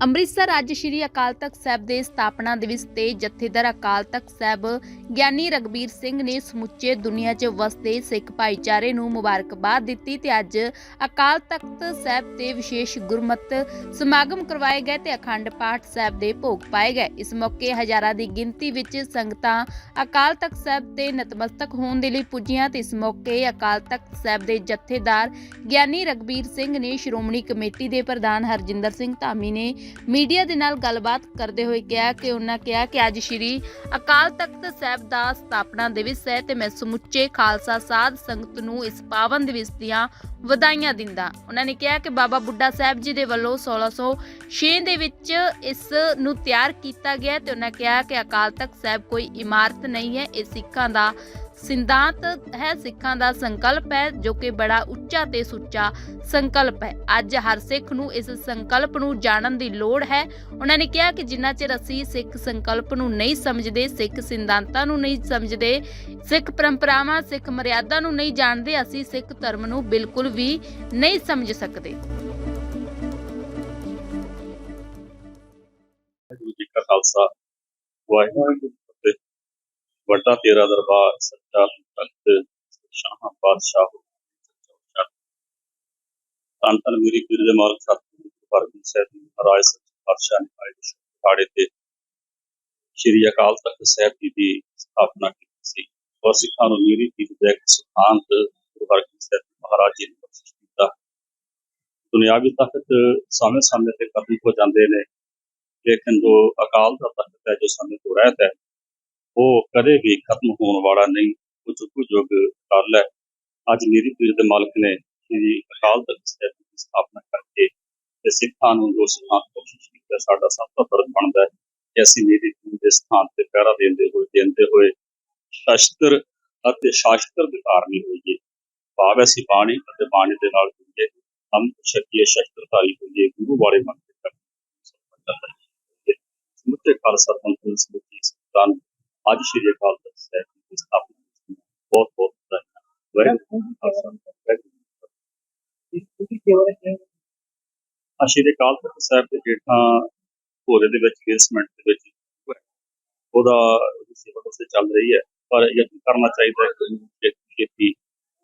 ਅੰਮ੍ਰਿਤਸਰ ਅੱਜ ਸ਼੍ਰੀ ਅਕਾਲ ਤਖਤ ਸਾਹਿਬ ਦੇ ਸਥਾਪਨਾ ਦਿਵਸ ਤੇ ਜਥੇਦਾਰ ਅਕਾਲ ਤਖਤ ਸਾਹਿਬ ਗਿਆਨੀ ਰਗਬੀਰ ਸਿੰਘ ਨੇ ਸਮੁੱਚੇ ਦੁਨੀਆ 'ਚ ਵਸਦੇ ਸਿੱਖ ਭਾਈਚਾਰੇ ਨੂੰ ਮੁਬਾਰਕਬਾਦ ਦਿੱਤੀ ਤੇ ਅੱਜ ਅਕਾਲ ਤਖਤ ਸਾਹਿਬ ਤੇ ਵਿਸ਼ੇਸ਼ ਗੁਰਮਤ ਸਮਾਗਮ ਕਰਵਾਏ ਗਏ ਤੇ ਅਖੰਡ ਪਾਠ ਸਾਹਿਬ ਦੇ ਭੋਗ ਪਾਏ ਗਏ। ਇਸ ਮੌਕੇ ਹਜ਼ਾਰਾਂ ਦੀ ਗਿਣਤੀ ਵਿੱਚ ਸੰਗਤਾਂ ਅਕਾਲ ਤਖਤ ਸਾਹਿਬ ਤੇ ਨਤਮਸਤਕ ਹੋਣ ਦੇ ਲਈ ਪੁੱਜੀਆਂ ਤੇ ਇਸ ਮੌਕੇ ਅਕਾਲ ਤਖਤ ਸਾਹਿਬ ਦੇ ਜਥੇਦਾਰ ਗਿਆਨੀ ਰਗਬੀਰ ਸਿੰਘ ਨੇ ਸ਼੍ਰੋਮਣੀ ਕਮੇਟੀ ਦੇ ਪ੍ਰਧਾਨ ਹਰਜਿੰਦਰ ਸਿੰਘ ਧਾਮੀ ਨੇ ਮੀਡੀਆ ਦੇ ਨਾਲ ਗੱਲਬਾਤ ਕਰਦੇ ਹੋਏ ਕਿਹਾ ਕਿ ਉਹਨਾਂ ਕਿਹਾ ਕਿ ਅੱਜ ਸ਼੍ਰੀ ਅਕਾਲ ਤਖਤ ਸਾਹਿਬ ਦਾ ਸਥਾਪਨਾ ਦਿਵਸ ਹੈ ਤੇ ਮੈਂ ਸਮੁੱਚੇ ਖਾਲਸਾ ਸਾਧ ਸੰਗਤ ਨੂੰ ਇਸ ਪਾਵਨ ਦਿਵਸ ਦੀਆਂ ਵਧਾਈਆਂ ਦਿੰਦਾ। ਉਹਨਾਂ ਨੇ ਕਿਹਾ ਕਿ ਬਾਬਾ ਬੁੱਢਾ ਸਾਹਿਬ ਜੀ ਦੇ ਵੱਲੋਂ 1606 ਦੇ ਵਿੱਚ ਇਸ ਨੂੰ ਤਿਆਰ ਕੀਤਾ ਗਿਆ ਤੇ ਉਹਨਾਂ ਕਿਹਾ ਕਿ ਅਕਾਲ ਤਖਤ ਸਾਹਿਬ ਕੋਈ ਇਮਾਰਤ ਨਹੀਂ ਹੈ, ਇਹ ਸਿੱਖਾਂ ਦਾ ਸਿਧਾਂਤ ਹੈ ਸਿੱਖਾਂ ਦਾ ਸੰਕਲਪ ਹੈ ਜੋ ਕਿ ਬੜਾ ਉੱਚਾ ਤੇ ਸੁੱਚਾ ਸੰਕਲਪ ਹੈ ਅੱਜ ਹਰ ਸਿੱਖ ਨੂੰ ਇਸ ਸੰਕਲਪ ਨੂੰ ਜਾਣਨ ਦੀ ਲੋੜ ਹੈ ਉਹਨਾਂ ਨੇ ਕਿਹਾ ਕਿ ਜਿੰਨਾ ਚਿਰ ਅਸੀਂ ਸਿੱਖ ਸੰਕਲਪ ਨੂੰ ਨਹੀਂ ਸਮਝਦੇ ਸਿੱਖ ਸਿਧਾਂਤਾਂ ਨੂੰ ਨਹੀਂ ਸਮਝਦੇ ਸਿੱਖ ਪਰੰਪਰਾਵਾਂ ਸਿੱਖ ਮਰਿਆਦਾ ਨੂੰ ਨਹੀਂ ਜਾਣਦੇ ਅਸੀਂ ਸਿੱਖ ਧਰਮ ਨੂੰ ਬਿਲਕੁਲ ਵੀ ਨਹੀਂ ਸਮਝ ਸਕਦੇ ਵਾਹਿਗੁਰੂ ਜੀ ਕਾ ਖਾਲਸਾ। ਵਾਹਿਗੁਰੂ ਵੱਡਾ ਤੇਰਾ ਦਰਬਾਰ ਸੱਚਾ ਤਖਤ ਸ਼ਾਹਾਂ ਬਾਦਸ਼ਾਹ ਤਨ ਤਨ ਮੇਰੀ ਪੀਰ ਦੇ ਮਾਲਕ ਸਤਿਗੁਰੂ ਪਰਮ ਸਾਹਿਬ ਜੀ, ਮਹਾਰਾਜ ਸੱਚੇ ਪਾਤਸ਼ਾਹ ਨੇ ਆਏ ਖਾੜੇ ਤੇ। ਸ਼੍ਰੀ ਅਕਾਲ ਤਖਤ ਸਾਹਿਬ ਜੀ ਦੀ ਸਥਾਪਨਾ ਕੀਤੀ ਸੀ। ਔਰ ਸਿੱਖਾਂ ਨੂੰ ਮੇਰੀ ਪੀਰ ਦੇ ਇੱਕ ਸਿਧਾਂਤ ਗੁਰੂ ਹਰਗੋਬਿੰਦ ਸਾਹਿਬ ਜੀ ਮਹਾਰਾਜ ਜੀ ਨੇ ਬਖਸ਼ਿਸ਼ ਕੀਤਾ। ਦੁਨਿਆਵੀ ਤਖਤ ਸਮੇਂ ਸਮੇਂ ਤੇ ਖਤਮ ਹੋ ਜਾਂਦੇ ਨੇ। ਲੇਕਿਨ ਜੋ ਅਕਾਲ ਦਾ ਤਖਤ ਹੈ, ਜੋ ਸਮੇਂ ਤੋਂ ਰਹਿਤ ਹੈ ਉਹ ਕਦੇ ਵੀ ਖਤਮ ਹੋਣ ਵਾਲਾ ਨਹੀਂ। ਉਹ ਚੁੱਕੂ ਯੁੱਗ ਕਾਲ ਹੈ ਅੱਜ ਮੇਰੀ ਪੀਰ ਦੇ ਮਾਲਕ ਨੇ ਸ਼੍ਰੀ ਅਕਾਲ ਤਖਤ ਸਾਹਿਬ ਦੀ ਸਥਾਪਨਾ ਕਰਕੇ ਤੇ ਸਿੱਖਾਂ ਨੂੰ ਜੋ ਸਿਧਾਂਤ ਕੋਸ਼ਿਸ਼ ਕੀਤਾ। ਸਾਡਾ ਸਭ ਤੋਂ ਫਰਜ਼ ਬਣਦਾ ਹੈ ਕਿ ਅਸੀਂ ਮੇਰੀ ਪੀਰ ਦੇ ਸਥਾਨ ਤੇ ਪਹਿਰਾ ਦਿੰਦੇ ਹੋਏ ਦਿੰਦੇ ਹੋਏ ਸ਼ਸਤਰ ਅਤੇ ਸ਼ਾਸਤਰ ਦੇ ਧਾਰਨੀ ਹੋਈਏ। ਭਾਵ ਅਸੀਂ ਬਾਣੀ ਅਤੇ ਬਾਣੀ ਦੇ ਨਾਲ ਜੁੜੀਏ। ਹਮ ਸ਼ਕੀਏ, ਸ਼ਸਤਰਧਾਰੀ ਹੋਈਏ, ਗੁਰੂ ਵਾਲੇ ਮਨ ਦੇ ਕਰ ਸਮੁੱਚੇ ਖਾਲਸਾ ਪੰਥ ਨੂੰ ਸਮੁੱਚੀ ਸੰਗਤਾਂ ਨੂੰ ਅੱਜ ਸ਼੍ਰੀ ਅਕਾਲ ਤਖਤ ਸਾਹਿਬ ਦੀ ਸਥਾਪਨਾ ਦੀ ਬਹੁਤ ਬਹੁਤ ਵਧਾਈਆਂ ਵਾਹਿਗੁਰੂ ਜੀ ਕਾ ਖਾਲਸਾ। ਵਾਹਿਗੁਰੂ ਜੀ ਕੀ ਫਤਿਹ। ਅੱਜ ਸ਼੍ਰੀ ਅਕਾਲ ਤਖਤ ਸਾਹਿਬ ਦੇ ਹੇਠਾਂ ਭੋਰੇ ਦੇ ਵਿੱਚ ਬੇਸਮੈਂਟ ਦੇ ਵਿੱਚ ਉਹਦਾ ਸੇਵਾ ਵੈਸੇ ਚੱਲ ਰਹੀ ਹੈ। ਪਰ ਯਤਨ ਕਰਨਾ ਚਾਹੀਦਾ ਹੈ ਕਿ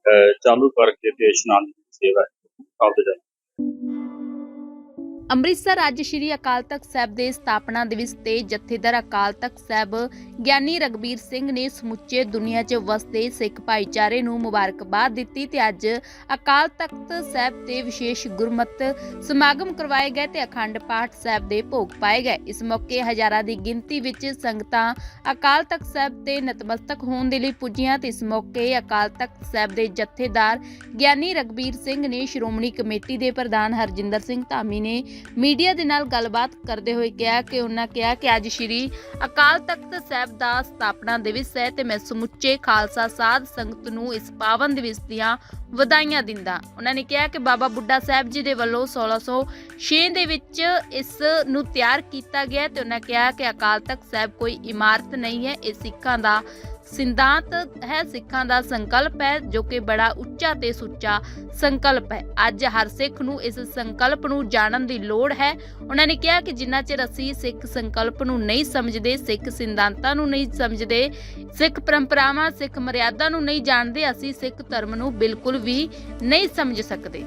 ਅਹ, ਚਾਲੂ ਕਰਕੇ ਤੇ ਇਸ਼ਨਾਨ ਦੀ ਸੇਵਾ ਕਰਦੇ ਜਾਓ ਅੰਮ੍ਰਿਤਸਰ ਅੱਜ ਸ਼੍ਰੀ ਅਕਾਲ ਤਖਤ ਸਾਹਿਬ ਦੇ ਸਥਾਪਨਾ ਦਿਵਸ ਤੇ ਜਥੇਦਾਰ ਅਕਾਲ ਤਖਤ ਸਾਹਿਬ ਗਿਆਨੀ ਰਗਬੀਰ ਸਿੰਘ ਨੇ ਸਮੁੱਚੇ ਦੁਨੀਆ 'ਚ ਵਸਦੇ ਸਿੱਖ ਭਾਈਚਾਰੇ ਨੂੰ ਮੁਬਾਰਕਬਾਦ ਦਿੱਤੀ ਤੇ ਅੱਜ ਅਕਾਲ ਤਖਤ ਸਾਹਿਬ ਤੇ ਵਿਸ਼ੇਸ਼ ਗੁਰਮਤ ਸਮਾਗਮ ਕਰਵਾਏ ਗਏ ਤੇ ਅਖੰਡ ਪਾਠ ਸਾਹਿਬ ਦੇ ਭੋਗ ਪਾਏ ਗਏ। ਇਸ ਮੌਕੇ ਹਜ਼ਾਰਾਂ ਦੀ ਗਿਣਤੀ ਵਿੱਚ ਸੰਗਤਾਂ ਅਕਾਲ ਤਖਤ ਸਾਹਿਬ ਤੇ ਨਤਮਸਤਕ ਹੋਣ ਦੇ ਲਈ ਪੁੱਜੀਆਂ ਤੇ ਇਸ ਮੌਕੇ ਅਕਾਲ ਤਖਤ ਸਾਹਿਬ ਦੇ ਜਥੇਦਾਰ ਗਿਆਨੀ ਰਗਬੀਰ ਸਿੰਘ ਨੇ ਸ਼੍ਰੋਮਣੀ ਕਮੇਟੀ ਦੇ ਪ੍ਰਧਾਨ ਹਰਜਿੰਦਰ ਸਿੰਘ ਧਾਮੀ ਨੇ ਮੀਡੀਆ ਦੇ ਨਾਲ ਗੱਲਬਾਤ ਕਰਦੇ ਹੋਏ ਕਿਹਾ ਕਿ ਉਹਨਾਂ ਕਿਹਾ ਕਿ ਅੱਜ ਸ਼੍ਰੀ ਅਕਾਲ ਤਖਤ ਸਾਹਿਬ ਦਾ ਸਥਾਪਨਾ ਦਿਵਸ ਹੈ ਤੇ ਮੈਂ ਸਮੁੱਚੇ ਖਾਲਸਾ ਸਾਧ ਸੰਗਤ ਨੂੰ ਇਸ ਪਾਵਨ ਦਿਵਸ ਦੀਆਂ ਵਧਾਈਆਂ ਦਿੰਦਾ। ਉਹਨਾਂ ਨੇ ਕਿਹਾ ਕਿ ਬਾਬਾ ਬੁੱਢਾ ਸਾਹਿਬ ਜੀ ਦੇ ਵੱਲੋਂ 1606 ਦੇ ਵਿੱਚ ਇਸ ਨੂੰ ਤਿਆਰ ਕੀਤਾ ਗਿਆ ਤੇ ਉਹਨਾਂ ਕਿਹਾ ਕਿ ਅਕਾਲ ਤਖਤ ਸਾਹਿਬ ਕੋਈ ਇਮਾਰਤ ਨਹੀਂ ਹੈ, ਇਹ ਸਿੱਖਾਂ ਦਾ ਸਿਧਾਂਤ ਹੈ ਸਿੱਖਾਂ ਦਾ ਸੰਕਲਪ ਹੈ ਜੋ ਕਿ ਬੜਾ ਉੱਚਾ ਤੇ ਸੁੱਚਾ ਸੰਕਲਪ ਹੈ ਅੱਜ ਹਰ ਸਿੱਖ ਨੂੰ ਇਸ ਸੰਕਲਪ ਨੂੰ ਜਾਣਨ ਦੀ ਲੋੜ ਹੈ ਉਹਨਾਂ ਨੇ ਕਿਹਾ ਕਿ ਜਿੰਨਾ ਚਿਰ ਅਸੀਂ ਸਿੱਖ ਸੰਕਲਪ ਨੂੰ ਨਹੀਂ ਸਮਝਦੇ ਸਿੱਖ ਸਿਧਾਂਤਾਂ ਨੂੰ ਨਹੀਂ ਸਮਝਦੇ ਸਿੱਖ ਪਰੰਪਰਾਵਾਂ ਸਿੱਖ ਮਰਿਆਦਾ ਨੂੰ ਨਹੀਂ ਜਾਣਦੇ ਅਸੀਂ ਸਿੱਖ ਧਰਮ ਨੂੰ ਬਿਲਕੁਲ ਵੀ ਨਹੀਂ ਸਮਝ ਸਕਦੇ